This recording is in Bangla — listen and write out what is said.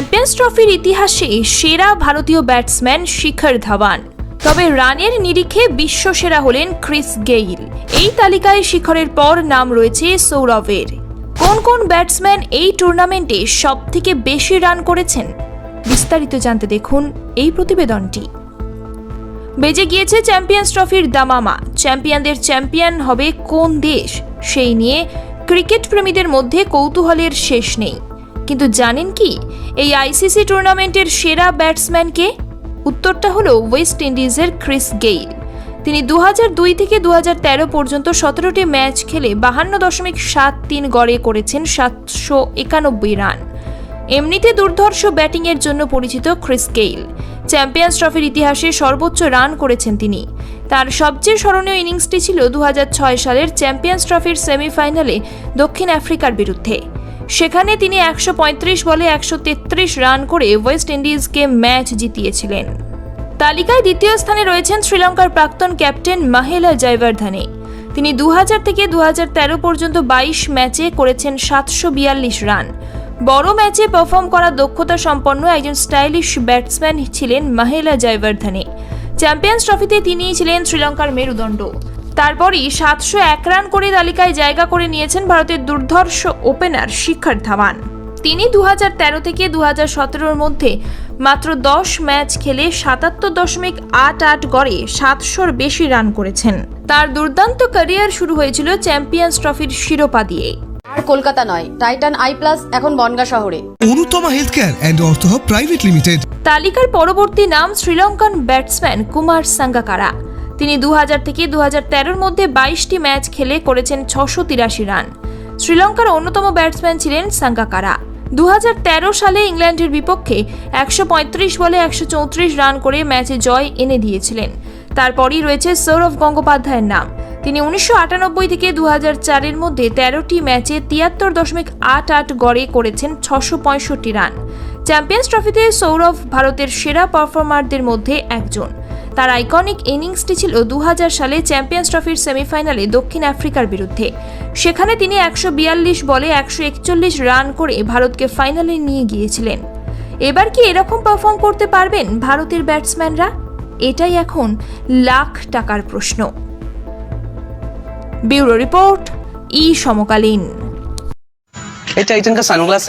চ্যাম্পিয়ন্স ট্রফির ইতিহাসে সেরা ভারতীয় ব্যাটসম্যান শিখর ধাওয়ান। তবে রানের নিরিখে বিশ্বসেরা হলেন ক্রিস গেইল। এই তালিকায় শিখরের পর নাম রয়েছে সৌরভের। কোন কোন ব্যাটসম্যান এই টুর্নামেন্টে সবথেকে বেশি রান করেছেন? বিস্তারিত জানতে দেখুন এই প্রতিবেদনটি। বেজে গিয়েছে চ্যাম্পিয়ন্স ট্রফির দামামা। চ্যাম্পিয়নদের চ্যাম্পিয়ন হবে কোন দেশ? সেই নিয়ে ক্রিকেট প্রেমীদের মধ্যে কৌতূহলের শেষ নেই। কিন্তু জানেন কি? এই আইসিসি টুর্নামেন্টের সেরা ব্যাটসম্যানকে? উত্তরটা হলো ওয়েস্ট ইন্ডিজের ক্রিস গেইল। তিনি দু দুই থেকে দু তেরো পর্যন্ত সতেরোটি ম্যাচ খেলে বাহান্ন দশমিক সাত তিন গড়ে করেছেন সাতশো একানব্বই রান। এমনিতে দুর্ধর্ষ ব্যাটিংয়ের জন্য পরিচিত ক্রিস গেইল। চ্যাম্পিয়ন্স ট্রফির ইতিহাসে সর্বোচ্চ রান করেছেন তিনি। তার সবচেয়ে স্মরণীয় ইনিংসটি ছিল দু হাজার ছয় সালের চ্যাম্পিয়ন্স ট্রফির সেমিফাইনালে দক্ষিণ আফ্রিকার বিরুদ্ধে। সেখানে তিনি একশো পঁয়ত্রিশ বলে একশো তেত্রিশ রান করে ওয়েস্ট ইন্ডিজকে ম্যাচ জিতিয়েছিলেন। তালিকায় দ্বিতীয় স্থানে রয়েছেন শ্রীলঙ্কার প্রাক্তন ক্যাপ্টেন মাহেলা জয়বর্ধনে। তিনি দু থেকে দু হাজার তেরো পর্যন্ত বাইশ ম্যাচে করেছেন সাতশো বিয়াল্লিশ রান। বড় ম্যাচে পারফর্ম করা দক্ষতা সম্পন্ন একজন স্টাইলিশ ব্যাটসম্যান ছিলেন মাহেলা জয়বর্ধনে। চ্যাম্পিয়ন্স ট্রফিতে তিনিই ছিলেন শ্রীলঙ্কার মেরুদণ্ড। তারপরই সাতশো এক রান করে তালিকায় জায়গা করে নিয়েছেন ভারতের দুর্ধর্ষ ওপেনার শিখর ধাওয়ান। তিনি দুহাজার তেরো থেকে দু সতেরোর মধ্যে মাত্র দশ ম্যাচ খেলে সাতাত্তর দশমিক আট আট গড়ে সাতশোর বেশি রান করেছেন। তার দুর্দান্ত ক্যারিয়ার শুরু হয়েছিল চ্যাম্পিয়ন্স ট্রফির শিরোপা দিয়ে। আর কলকাতা নয় টাইটান আই প্লাস এখন বনগা শহরে। Anutama health care and private limited. তালিকার পরবর্তী নাম শ্রীলঙ্কান ব্যাটসম্যান কুমার সাঙ্গাকারা। তিনি দু হাজার থেকে দু তেরোর মধ্যে বাইশটি ম্যাচ খেলে করেছেন ছশো তিরাশি রান। শ্রীলঙ্কার অন্যতম ব্যাটসম্যান ছিলেন সাঙ্গাকারা। দুহাজার তেরো সালে ইংল্যান্ডের বিপক্ষে একশো পঁয়ত্রিশ বলে একশো চৌত্রিশ রান করে ম্যাচে জয় এনে দিয়েছিলেন। তারপরই রয়েছে সৌরভ গঙ্গোপাধ্যায়ের নাম। তিনি উনিশশো আটানব্বই থেকে দু চারের মধ্যে তেরোটি ম্যাচে তিয়াত্তর দশমিক আট আট গড়ে করেছেন ছশো রান। চ্যাম্পিয়ন্স ট্রফিতে সৌরভ ভারতের সেরা পারফর্মারদের মধ্যে একজন। তার আইকনিক ইনিংসটি ছিল দু সালে চ্যাম্পিয়ন্স ট্রফির সেমিফাইনালে দক্ষিণ আফ্রিকার বিরুদ্ধে। সেখানে তিনি একশো বিয়াল্লিশ বলে একশো একচল্লিশ রান করে ভারতকে ফাইনালে নিয়ে গিয়েছিলেন। এবার কি এরকম পারফর্ম করতে পারবেন ভারতের ব্যাটসম্যানরা? এটাই এখন লাখ টাকার প্রশ্ন। ব্যুরো রিপোর্ট, ই সমকালীন। এটা ইতন সানগ্লাস